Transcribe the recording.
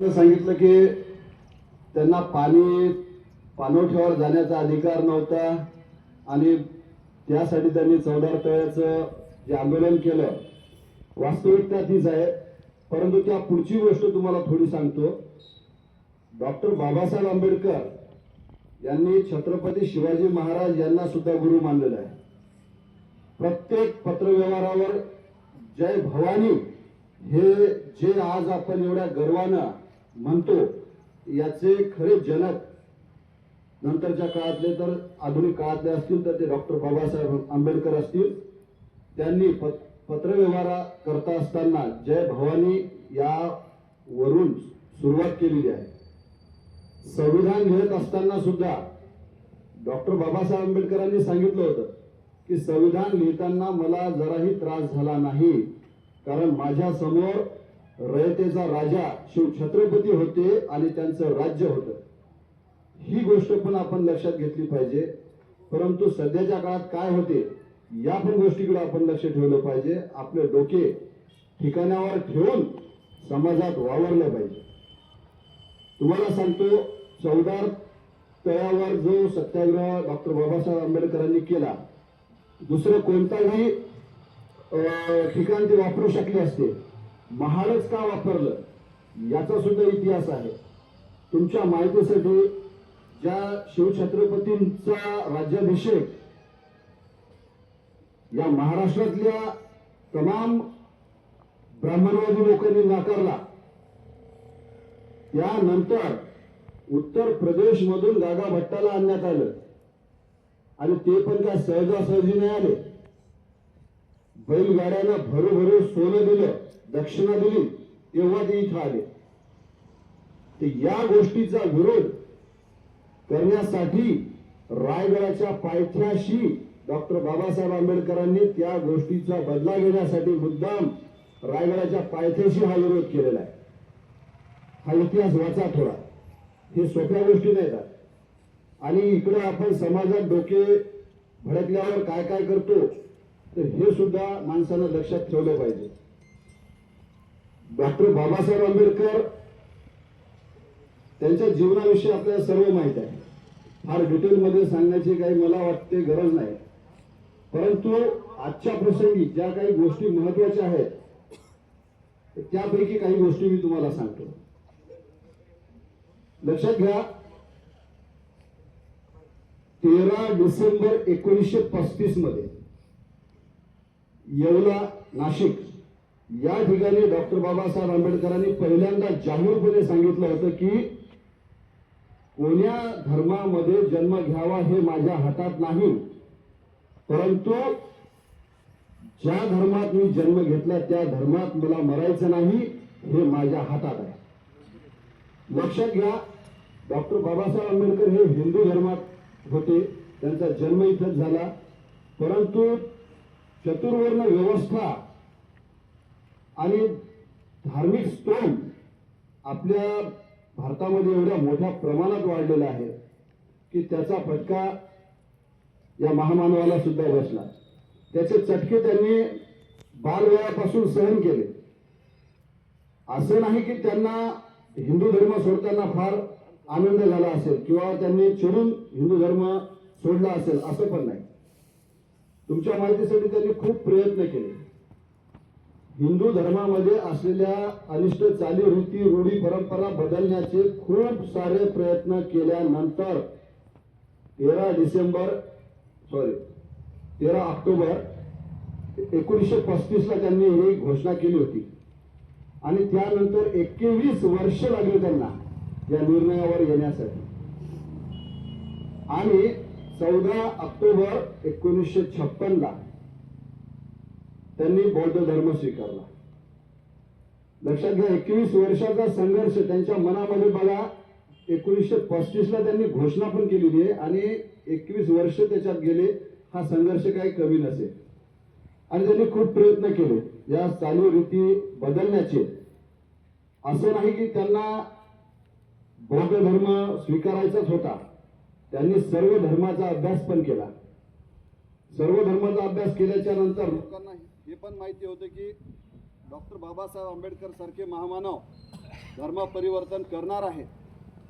सांगितलं की त्यांना पाणी पाणवठ्यावर जाण्याचा अधिकार नव्हता आणि त्यासाठी त्यांनी चौदार तळ्याचं जे आंदोलन केलं वास्तविकता तीच आहे. परंतु त्या पुढची गोष्ट तुम्हाला थोडी सांगतो. डॉक्टर बाबासाहेब आंबेडकर यांनी छत्रपती शिवाजी महाराज यांना सुद्धा गुरु मानलेलं आहे. प्रत्येक पत्रव्यवहारावर जय भवानी हे जे आज आपण एवढ्या गर्वानं म्हणतो याचे खरे जनक नंतरच्या काळातले तर आधुनिक काळातले असतील तर ते डॉक्टर बाबासाहेब आंबेडकर असतील. त्यांनी पत- पत्रव्यवहार करता असताना जय भवानी या वरून सुरुवात केलेली आहे. संविधान लिहित असताना सुद्धा डॉक्टर बाबासाहेब आंबेडकरांनी सांगितलं होतं की संविधान लिहिताना मला जराही त्रास झाला नाही. कारण माझ्यासमोर रयतेचा राजा शिव छत्रपती होते आणि त्यांचं राज्य होतं. ही गोष्ट पण आपण लक्षात घेतली पाहिजे. परंतु सध्याच्या काळात काय होते या पण गोष्टीकडे आपण लक्ष ठेवलं पाहिजे. आपले डोके ठिकाणावर ठेवून समाजात वावरलं पाहिजे. तुम्हाला सांगतो चौदार तळावर जो सत्याग्रह डॉक्टर बाबासाहेब आंबेडकरांनी केला दुसरं कोणताही अं, ठिकाण ते वापरू शकले असते. महाडच का वापरलं? याचा सुद्धा इतिहास आहे. तुमच्या माहितीसाठी ज्या शिवछत्रपतींचा राज्याभिषेक या महाराष्ट्रातल्या तमाम ब्राह्मणवादी लोकांनी नाकारला त्यानंतर उत्तर प्रदेश मधून गागा भट्टाला आणण्यात आलं. आणि ते पण काय सहजासहजी नाही आले. बैलगाड्यानं भरू सोनं दिलं. दक्षिणा दिली तेव्हा ते इथं आले. ते या गोष्टीचा विरोध करण्यासाठी रायगडाच्या पायथ्याशी डॉक्टर बाबासाहेब आंबेडकरांनी त्या गोष्टीचा बदला घेण्यासाठी मुद्दाम रायगडाच्या पायथ्याशी हा विरोध केलेला आहे. हा इतिहास वाचा थोडा. हे सोप्या गोष्टी येतात आणि इकडे आपण समाजात डोके भडकल्यावर काय काय करतो? तर हे सुद्धा माणसानं लक्षात ठेवलं पाहिजे. डॉक्टर बाबासाहेब आंबेडकर त्यांच्या जीवनाविषयी आपल्याला सर्व माहीत आहे. फार डिटेलमध्ये सांगण्याची काही मला वाटते गरज नाही. परंतु आजच्या प्रसंगी ज्या काही गोष्टी महत्त्वाच्या आहेत त्यापैकी काही गोष्टी मी तुम्हाला सांगतो. लक्षात घ्या तेरा डिसेंबर एकोणीसशे पस्तीसमध्ये येवला नाशिक या ठिकाणी डॉक्टर बाबासाहेब आंबेडकरांनी पहिल्यांदा जाहीरपणे सांगितलं होतं की कोण्या धर्मामध्ये जन्म घ्यावा हे माझ्या हातात नाही. परंतु ज्या धर्मात मी जन्म घेतला त्या धर्मात मला मरायचं नाही हे माझ्या हातात आहे. लक्षात घ्या डॉक्टर बाबासाहेब आंबेडकर हे हिंदू धर्मात होते त्यांचा जन्म इथंच झाला. परंतु चतुर्वर्ण व्यवस्था आणि धार्मिक स्तोम आपल्या भारतामध्ये एवढ्या मोठ्या प्रमाणात वाढलेला आहे की त्याचा फटका या महामानवाला सुद्धा बसला. त्याचे चटके त्यांनी बालवयापासून सहन केले. असं नाही की त्यांना हिंदू धर्म सोडताना फार आनंद झाला असेल किंवा त्यांनी चिडून हिंदू धर्म सोडला असेल असं पण नाही. तुमच्या माहितीसाठी त्यांनी खूप प्रयत्न केले. हिंदू धर्मामध्ये असलेल्या अनिष्ट चालीरीती रूढी परंपरा बदलण्याचे खूप सारे प्रयत्न केल्यानंतर तेरा डिसेंबर सॉरी तेरा ऑक्टोबर एकोणीसशे पस्तीसला त्यांनी ही घोषणा केली होती. आणि त्यानंतर एकवीस वर्ष लागली त्यांना या निर्णयावर येण्यासाठी. आणि चौदा ऑक्टोबर एकोणीसशे छप्पनला त्यांनी बौद्ध धर्म स्वीकारला. लक्षात घ्या एकवीस वर्षाचा संघर्ष त्यांच्या मनामध्ये बघा एकोणीसशे पस्तीस ला त्यांनी घोषणा पण केलेली आहे आणि एकवीस वर्ष त्याच्यात गेले हा संघर्ष काही कमी नसेल. आणि त्यांनी खूप प्रयत्न केले या चालू रीती बदलण्याचे. असं नाही की त्यांना बौद्ध धर्म स्वीकारायचाच होता. त्यांनी सर्व धर्माचा अभ्यास पण केला. सर्व धर्माचा अभ्यास केल्याच्यानंतर लोकांना हे पण माहिती होतं की डॉक्टर बाबासाहेब आंबेडकर सारखे महामानव धर्म परिवर्तन करणार आहेत.